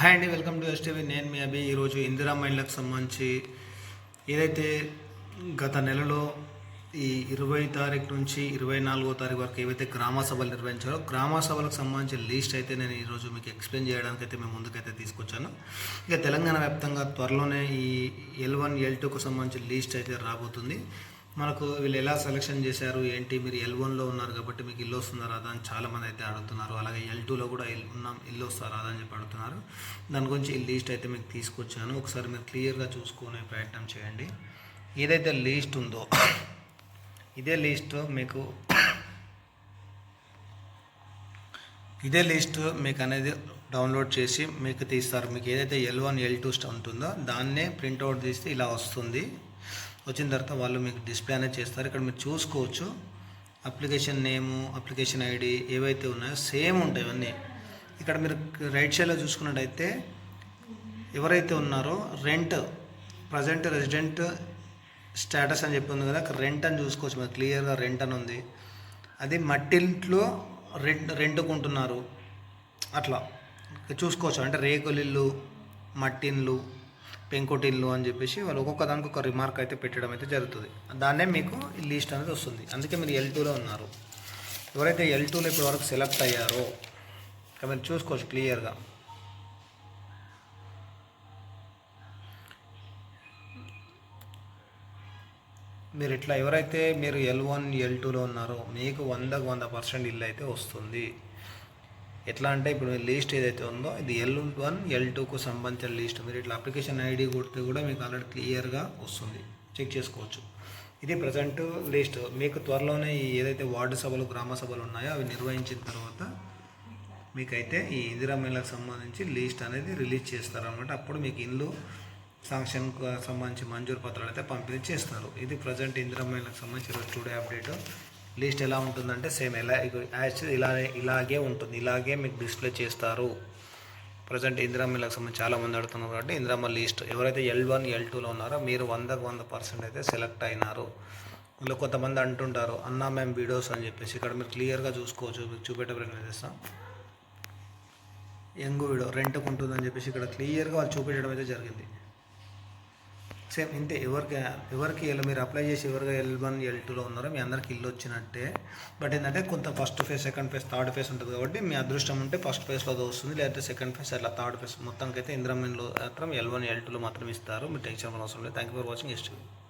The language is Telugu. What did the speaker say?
హాయ్ అండి వెల్కమ్ టు ఎస్టీవీ. నేను మీ అభి. ఈరోజు ఇందిరా మైండ్లకు సంబంధించి ఏదైతే గత నెలలో ఈ ఇరవై తారీఖు నుంచి ఇరవై నాలుగో తారీఖు వరకు ఏవైతే గ్రామ సభలు నిర్వహించారో గ్రామ సభలకు సంబంధించిన లీస్ట్ అయితే నేను ఈరోజు మీకు ఎక్స్ప్లెయిన్ చేయడానికి అయితే మేము ముందుకైతే తీసుకొచ్చాను. ఇక తెలంగాణ వ్యాప్తంగా త్వరలోనే ఈ ఎల్ వన్ ఎల్ టూకు సంబంధించిన లీస్ట్ అయితే రాబోతుంది. మనకు వీళ్ళు ఎలా సెలెక్షన్ చేశారు ఏంటి? మీరు ఎల్ వన్లో ఉన్నారు కాబట్టి మీకు ఇల్లు వస్తుందా రాదా అని చాలామంది అయితే అడుగుతున్నారు. అలాగే ఎల్ టూలో కూడా ఉన్నాం ఇల్లు వస్తారా రాదా అని చెప్పి అడుగుతున్నారు. దాని గురించి ఈ లిస్ట్ అయితే మీకు తీసుకొచ్చాను. ఒకసారి మీరు క్లియర్గా చూసుకునే ప్రయత్నం చేయండి. ఏదైతే లిస్ట్ ఉందో ఇదే లిస్ట్ మీకు ఇదే లిస్ట్ మీకు అనేది డౌన్లోడ్ చేసి మీకు తీస్తారు. మీకు ఏదైతే ఎల్ వన్ ఎల్ టూ ఉంటుందో దాన్నే ప్రింట్అవుట్ తీస్తే ఇలా వస్తుంది. వచ్చిన తర్వాత వాళ్ళు మీకు డిస్ప్లే అనేది చేస్తారు. ఇక్కడ మీరు చూసుకోవచ్చు. అప్లికేషన్ నేము అప్లికేషన్ ఐడి ఏవైతే ఉన్నాయో సేమ్ ఉంటాయి ఇవన్నీ. ఇక్కడ మీరు రైట్ సైడ్లో చూసుకున్నట్టయితే ఎవరైతే ఉన్నారో రెంట్ ప్రజెంట్ రెసిడెంట్ స్టేటస్ అని చెప్పి ఉంది కదా రెంట్ అని చూసుకోవచ్చు. మరి క్లియర్గా రెంట్ అని ఉంది. అది మట్టింట్లో రెంట్ రెంట్కుంటున్నారు అట్లా. చూసుకోవచ్చు. అంటే రేకులిల్లు మట్టిన్లు పెంకుటిల్లు అని చెప్పేసి వాళ్ళు ఒక్కొక్క దానికి ఒక రిమార్క్ అయితే పెట్టడం అయితే జరుగుతుంది. దాన్నే మీకు ఈ లిస్ట్ అనేది వస్తుంది. అందుకే మీరు ఎల్ టూలో ఉన్నారు. ఎవరైతే ఎల్ టూలో ఇప్పటి వరకు సెలెక్ట్ అయ్యారో మీరు చూసుకోవచ్చు క్లియర్గా మీరు ఇట్లా ఎవరైతే మీరు ఎల్ వన్ ఎల్ టూలో ఉన్నారో మీకు వందకు వంద పర్సెంట్ ఇల్లు అయితే వస్తుంది. ఎట్లా అంటే ఇప్పుడు లిస్ట్ ఏదైతే ఉందో ఇది ఎల్ వన్ ఎల్ టూకు సంబంధించిన లిస్ట్. మీరు ఇట్లా అప్లికేషన్ ఐడి కొడితే కూడా మీకు ఆల్రెడీ క్లియర్గా వస్తుంది. చెక్ చేసుకోవచ్చు. ఇది ప్రజెంట్ లిస్ట్ మీకు త్వరలోనే ఏదైతే వార్డు సభలు గ్రామ సభలు ఉన్నాయో అవి నిర్వహించిన తర్వాత మీకైతే ఈ ఇందిరా మహిళలకు సంబంధించి లిస్ట్ అనేది రిలీజ్ చేస్తారనమాట అప్పుడు మీకు ఇల్లు శాంక్షన్కు సంబంధించి మంజూరు పత్రాలు అయితే పంపిణీ చేస్తారు. ఇది ప్రజెంట్ ఇందిరా మహిళలకు సంబంధించి ఈరోజు టుడే అప్డేట్ లిస్ట్ ఎలా ఉంటుందంటే సేమ్ ఎలా యాక్చువల్ ఇలా ఇలాగే ఉంటుంది. ఇలాగే మీకు డిస్ప్లే చేస్తారు. ప్రజెంట్ ఇందిరామిల్లకు సంబంధించి చాలా మంది అడుగుతున్నారు కాబట్టి ఇందిరామ లిస్ట్. ఎవరైతే ఎల్ వన్ ఎల్ టూలో ఉన్నారో మీరు వందకు వంద పర్సెంట్ అయితే సెలెక్ట్ అయినారు. వీళ్ళు కొంతమంది అంటుంటారు అన్నా మేము వీడియోస్ అని చెప్పేసి. ఇక్కడ మీరు క్లియర్గా చూసుకోవచ్చు మీకు చూపెట్టే ప్రయత్నం చేస్తాం. యంగ్ వీడియో రెంట్కు ఉంటుందని చెప్పేసి ఇక్కడ క్లియర్గా వాళ్ళు చూపించడం అయితే జరిగింది. సేమ్ ఇంతే. ఎవరికి ఎవరికి వెళ్ళి మీరు అప్లై చేసి ఎవరికి ఎల్ వన్ ఎల్ టూలో ఉన్నారో మీ అందరికి ఇల్లు వచ్చినట్టే. బట్ ఏంటంటే కొంత first phase second phase third phase ఉంటుంది కాబట్టి మీ అదృష్టం ఉంటే ఫస్ట్ ఫేజ్లో వస్తుంది. లేదంటే సెకండ్ ఫేజ్ అట్లా థర్డ్ ఫేజ్ మొత్తానికైతే అయితే ఇంద్రమీన్లో మాత్రం ఎల్ వన్ ఎల్ టూలో మాత్రం ఇస్తారు. మీరు టెన్షన్ అవసరం లేదు. Thank you for watching ఎస్ట్